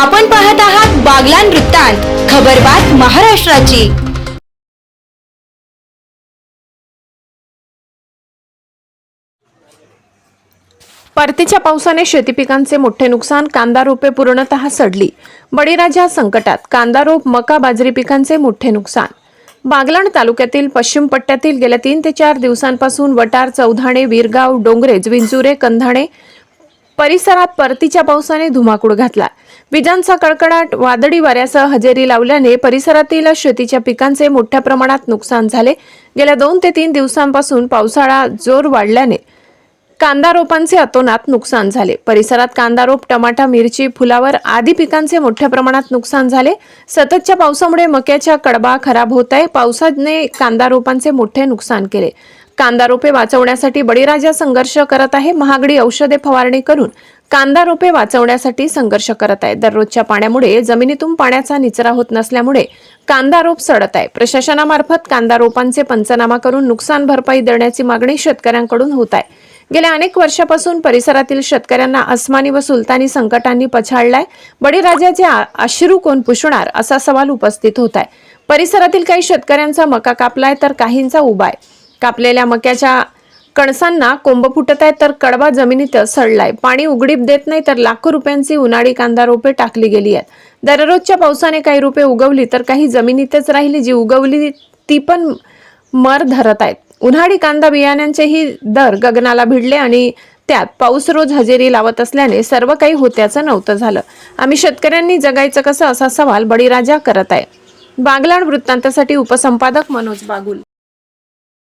आपण पाहत आहात बागलान वृत्तांत खबरबात महाराष्ट्राची. परतीच्या पावसाने शेती पिकांचे मोठे नुकसान कांदा रोपे पूर्णतः सडली. बळीराजा संकटात कांदा रोप मका बाजरी पिकांचे मोठे नुकसान. बागलाण तालुक्यातील पश्चिम पट्ट्यातील गेल्या तीन ते चार दिवसांपासून वटार चौधाणे वीरगाव डोंगरेज विंचुरे कंधाणे परिसरात परतीच्या पावसाने धुमाकूळ घातला. विजांचा कडकडाट वादळी वाऱ्यासह हजेरी लावल्याने परिसरातील शेतीच्या पिकांचे मोठ्या प्रमाणात नुकसान झाले. गेल्या दोन ते तीन दिवसांपासून पावसाळा जोर वाढल्याने कांदा रोपांचे अतोनात नुकसान झाले. परिसरात कांदा रोप टमाटा मिरची फुलावर आदी पिकांचे मोठ्या प्रमाणात नुकसान झाले. सततच्या पावसामुळे मक्याच्या कडबा खराब होत आहे. पावसाने कांदा रोपांचे मोठे नुकसान केले. कांदा रोपे वाचवण्यासाठी बळीराजा संघर्ष करत आहे. महागडी औषधे फवारणी करून कांदा रोपे वाचवण्यासाठी संघर्ष करत आहे. दररोजच्या पाण्यामुळे जमिनीतून पाण्याचा निचरा होत नसल्यामुळे कांदा रोप सडत आहे. प्रशासनामार्फत कांदा रोपांचे पंचनामा करून नुकसान भरपाई देण्याची मागणी शेतकऱ्यांकडून होत आहे. गेल्या अनेक वर्षापासून परिसरातील शेतकऱ्यांना अस्मानी व सुलतानी संकटांनी पछाडलाय. बळीराजाचे अश्रू कोण पुसणार असा सवाल उपस्थित होत आहे. परिसरातील काही शेतकऱ्यांचा मका कापलाय तर काहींचा उभा आहे कापलेल्या मक्याच्या कणसांना कोंब फुटत आहेत तर कडबा जमिनीत सडलाय. पाणी उघडीप देत नाही तर लाखो रुपयांची उन्हाळी कांदा रोपे टाकली गेली आहेत. दररोजच्या पावसाने काही रोपे उगवली तर काही जमिनीतच राहिली जी उगवली ती पण मर धरत आहेत. उन्हाळी कांदा बियाण्यांचेही दर गगनाला भिडले आणि त्यात पाऊस रोज हजेरी लावत असल्याने सर्व काही होत्याचं नव्हतं झालं. आम्ही शेतकऱ्यांनी जगायचं कसं असा सवाल बळीराजा करत आहे बागलाण वृत्तांतासाठी उपसंपादक मनोज बागुल.